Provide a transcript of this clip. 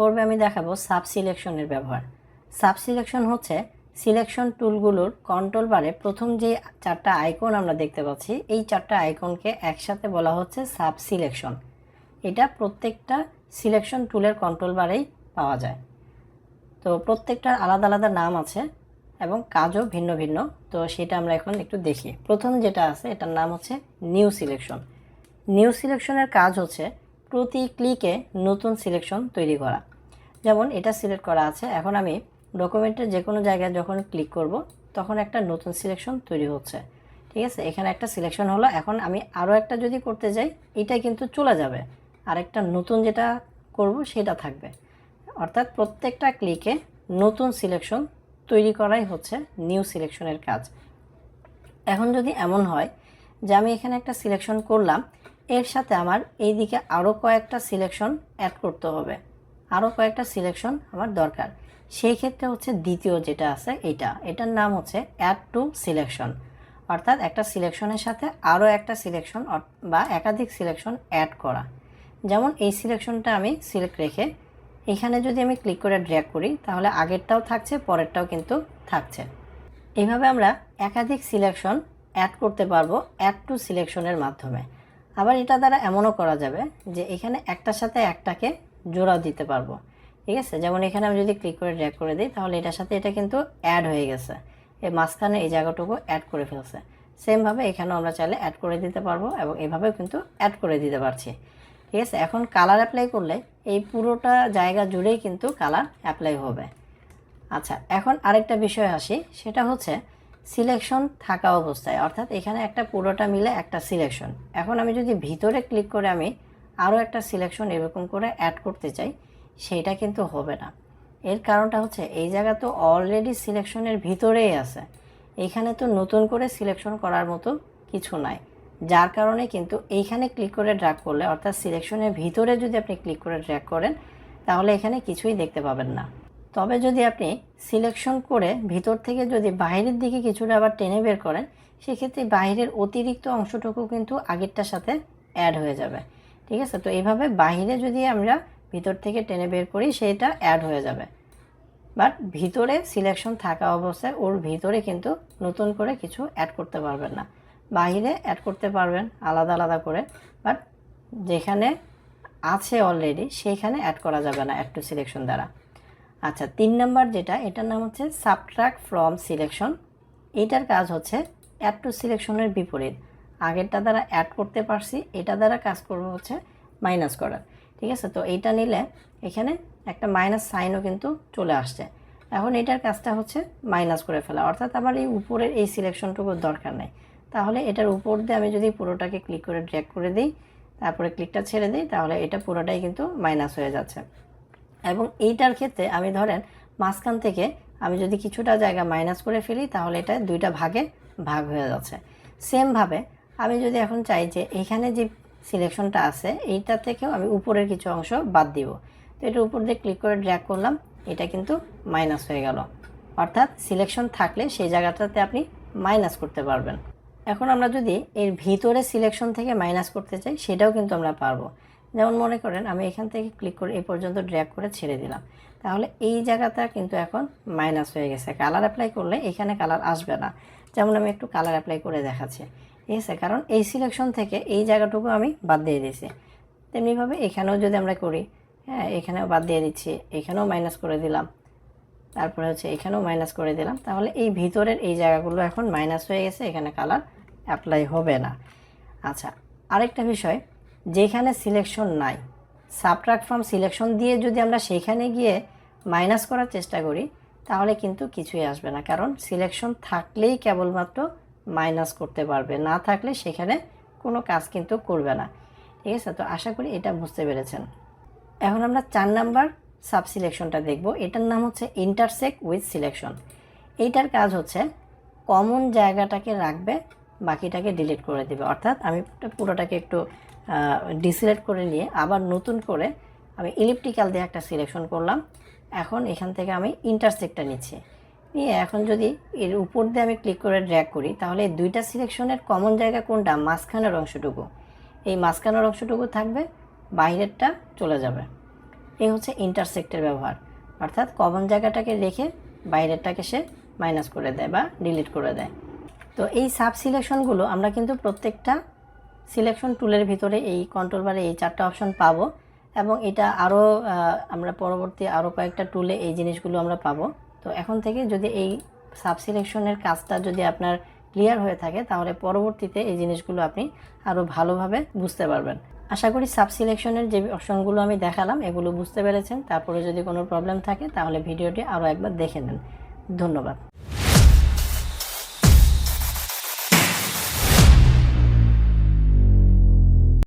পর্বে আমি দেখাবো সাব সিলেকশনের ব্যবহার। সাব সিলেকশন হচ্ছে সিলেকশন টুলগুলোর কন্ট্রোল বারে প্রথম যে চারটা আইকন আমরা দেখতে পাচ্ছি, এই চারটা আইকনকে একসাথে বলা হচ্ছে সাব সিলেকশন এটা প্রত্যেকটা সিলেকশন টুলের কন্ট্রোল বারেই পাওয়া যায়। তো প্রত্যেকটার আলাদা আলাদা নাম আছে এবং কাজও ভিন্ন ভিন্ন, তো সেটা আমরা এখন একটু দেখি। প্রথম যেটা আছে, এটার নাম হচ্ছে নিউ সিলেকশন নিউ সিলেকশনের কাজ হচ্ছে প্রতি ক্লিকে নতুন সিলেকশন তৈরি করা। যেমন এটা সিলেক্ট করা আছে, এখন আমি ডকুমেন্টের যে কোনো জায়গায় যখন ক্লিক করব, তখন একটা নতুন সিলেকশন তৈরি হচ্ছে। ঠিক আছে? এখানে একটা সিলেকশন হলো, এখন আমি আরও একটা যদি করতে যাই, এটা কিন্তু চলে যাবে। আরেকটা নতুন যেটা করব, সেটা থাকবে। অর্থাৎ প্রত্যেকটা ক্লিকে নতুন সিলেকশন তৈরি করাই হচ্ছে নিউ সিলেকশনের কাজ। এখন যদি এমন হয় যে আমি এখানে একটা সিলেকশন করলাম, এর সাথে আমার এই দিকে আরও কয়েকটা সিলেকশন অ্যাড করতে হবে। আরও কয়েকটা সিলেকশন আমার দরকার। সেই ক্ষেত্রে হচ্ছে দ্বিতীয় যেটা আছে এটা। এটার নাম হচ্ছে অ্যাড টু সিলেকশন অর্থাৎ একটা সিলেকশনের সাথে আরও একটা সিলেকশন বা একাধিক সিলেকশন অ্যাড করা। যেমন এই সিলেকশনটা আমি সিলেক্ট রেখে এখানে যদি আমি ক্লিক করে ড্র্যাগ করি, তাহলে আগেরটাও থাকছে, পরেরটাও কিন্তু থাকছে। এইভাবে আমরা একাধিক সিলেকশন অ্যাড করতে পারব অ্যাড টু সিলেকশনের মাধ্যমে। আবার এটা দ্বারা এমনও করা যাবে যে এখানে একটার সাথে একটাকে জোড়া দিতে পারব। ঠিক আছে? যেমন এখানে আমি যদি ক্লিক করে ড্র্যাগ করে দিই, তাহলে এটার সাথে এটা কিন্তু অ্যাড হয়ে গেছে। এই মাঝখানে এই জায়গাটুকু অ্যাড করে ফেলছে। সেমভাবে এখানেও আমরা চাইলে অ্যাড করে দিতে পারব এবং এভাবেও কিন্তু অ্যাড করে দিতে পারছি। ঠিক আছে? এখন কালার অ্যাপ্লাই করলে এই পুরোটা জায়গা জুড়েই কিন্তু কালার অ্যাপ্লাই হবে। আচ্ছা এখন আরেকটা বিষয় আসি। সেটা হচ্ছে সিলেকশন থাকা অবস্থায়। অর্থাৎ এখানে একটা পুরোটা মিলে একটা সিলেকশন এখন আমি যদি ভিতরে ক্লিক করে আমি আরও একটা সিলেকশন এরকম করে অ্যাড করতে চাই, সেটা কিন্তু হবে না। এর কারণটা হচ্ছে, এই জায়গা তো অলরেডি সিলেকশনের ভিতরেই আছে। এখানে তো নতুন করে সিলেকশন করার মতো কিছু নাই। যার কারণে কিন্তু এইখানে ক্লিক করে ড্র্যাগ করলে, অর্থাৎ সিলেকশনের ভিতরে যদি আপনি ক্লিক করে ড্র্যাগ করেন, তাহলে এখানে কিছুই দেখতে পাবেন না। তবে যদি আপনি সিলেকশন করে ভিতর থেকে যদি বাইরের দিকে কিছুটা আবার টেনে বের করেন, সেক্ষেত্রে বাইরের অতিরিক্ত অংশটুকু কিন্তু আগেরটার সাথে অ্যাড হয়ে যাবে। ঠিক আছে? তো এইভাবে বাহিরে যদি আমরা ভিতর থেকে টেনে বের করি সেটা অ্যাড হয়ে যাবে। বাট ভিতরে সিলেকশন থাকা অবস্থায় ওর ভিতরে কিন্তু নতুন করে কিছু অ্যাড করতে পারবেন না। বাহিরে অ্যাড করতে পারবেন, আলাদা আলাদা করে। বাট যেখানে আছে অলরেডি সেইখানে অ্যাড করা যাবে না অ্যাড টু সিলেকশন দ্বারা। আচ্ছা তিন নাম্বার যেটা, এটার নাম হচ্ছে সাবট্রাক ফ্রম সিলেকশন এটার কাজ হচ্ছে অ্যাড টু সিলেকশনের বিপরীত। আগেরটা দ্বারা অ্যাড করতে পারছি, এটা দ্বারা কাজ করব হচ্ছে মাইনাস করার ঠিক আছে? তো এইটা নিলে এখানে একটা মাইনাস সাইনও কিন্তু চলে আসছে। এখন এটার কাজটা হচ্ছে মাইনাস করে ফেলা। অর্থাৎ আমার এই উপরের এই সিলেকশনটুকুর দরকার নেই। তাহলে এটার উপর দিয়ে আমি যদি পুরোটাকে ক্লিক করে ড্র্যাগ করে দিই, তারপরে ক্লিকটা ছেড়ে দিই, তাহলে এটা পুরোটাই কিন্তু মাইনাস হয়ে যাচ্ছে। এবং এইটার ক্ষেত্রে আমি ধরেন মাঝখান থেকে আমি যদি কিছুটা জায়গা মাইনাস করে ফেলি, তাহলে এটা দুইটা ভাগে ভাগ হয়ে যাচ্ছে। সেমভাবে আমি যদি এখন চাই যে এখানে যে সিলেকশনটা আছে, এইটা থেকেও আমি উপরের কিছু অংশ বাদ দিব। তো এটার উপর দিয়ে ক্লিক করে ড্র্যাগ করলাম, এটা কিন্তু মাইনাস হয়ে গেল। অর্থাৎ সিলেকশন থাকলে সেই জায়গাটাতে আপনি মাইনাস করতে পারবেন। এখন আমরা যদি এর ভিতরে সিলেকশন থেকে মাইনাস করতে চাই, সেটাও কিন্তু আমরা পারব। যেমন মনে করেন, আমি এখান থেকে ক্লিক করে এই পর্যন্ত ড্র্যাগ করে ছেড়ে দিলাম। তাহলে এই জায়গাটা কিন্তু এখন মাইনাস হয়ে গেছে। কালার অ্যাপ্লাই করলে এখানে কালার আসবে না। যেমন আমি একটু কালার অ্যাপ্লাই করে দেখাচ্ছি। ঠিক আছে, কারণ এই সিলেকশন থেকে এই জায়গাটুকু আমি বাদ দিয়ে দিয়েছি। তেমনিভাবে এখানেও যদি আমরা করি হ্যাঁ এখানেও বাদ দিয়ে দিচ্ছি, এখানেও মাইনাস করে দিলাম, তারপরে হচ্ছে এখানেও মাইনাস করে দিলাম, তাহলে এই ভিতরের এই জায়গাগুলো এখন মাইনাস হয়ে গেছে, এখানে কালার অ্যাপ্লাই হবে না। আচ্ছা আরেকটা বিষয়, যেখানে সিলেকশন নাই সাবট্রাক্ট ফ্রম সিলেকশন দিয়ে যদি আমরা সেখানে গিয়ে মাইনাস করার চেষ্টা করি, তাহলে কিন্তু কিছুই আসবে না, কারণ সিলেকশন থাকলেই কেবলমাত্র মাইনাস করতে পারবে। না থাকলে সেখানে কোনো কাজ কিন্তু করবে না। ঠিক আছে? তো আশা করি এটা বুঝতে পেরেছেন। এখন আমরা চার নাম্বার সাব সিলেকশনটা দেখব। এটার নাম হচ্ছে ইন্টারসেক উইথ সিলেকশন। এইটার কাজ হচ্ছে কমন জায়গাটাকে রাখবে, বাকিটাকে ডিলিট করে দেবে। অর্থাৎ আমি পুরোটাকে একটু ডিসিলেক্ট করে নিয়ে আবার নতুন করে আমি ইলিপটিক্যাল দিয়ে একটা সিলেকশন করলাম। এখন এখান থেকে আমি ইন্টারসেক্টটা নিচ্ছি। নিয়ে এখন যদি এর উপর দিয়ে আমি ক্লিক করে ড্র্যাগ করি, তাহলে এই দুইটা সিলেকশনের কমন জায়গা কোনটা? মাঝখানের অংশটুকু। এই মাঝখানের অংশটুকু থাকবে, বাইরেরটা চলে যাবে। এই হচ্ছে ইন্টারসেক্টের ব্যবহার। অর্থাৎ কমন জায়গাটাকে রেখে বাইরেরটাকে সে মাইনাস করে দেয় বা ডিলিট করে দেয়। তো এই সাব সিলেকশনগুলো আমরা কিন্তু প্রত্যেকটা সিলেকশন টুলের ভিতরে এই কন্ট্রোল বারে এই চারটা অপশন পাবো এবং এটা আরও আমরা পরবর্তী আরও কয়েকটা টুলে এই জিনিসগুলো আমরা পাবো। তো এখন থেকে যদি এই সাব সিলেকশনের কাজটা যদি আপনার ক্লিয়ার হয়ে থাকে, তাহলে পরবর্তীতে এই জিনিসগুলো আপনি আরও ভালোভাবে বুঝতে পারবেন। আশা করি সাব সিলেকশনের যে অপশনগুলো আমি দেখালাম, এগুলো বুঝতে পেরেছেন। তারপরে যদি কোনো প্রবলেম থাকে, তাহলে ভিডিওটি আরও একবার দেখে নেন। ধন্যবাদ।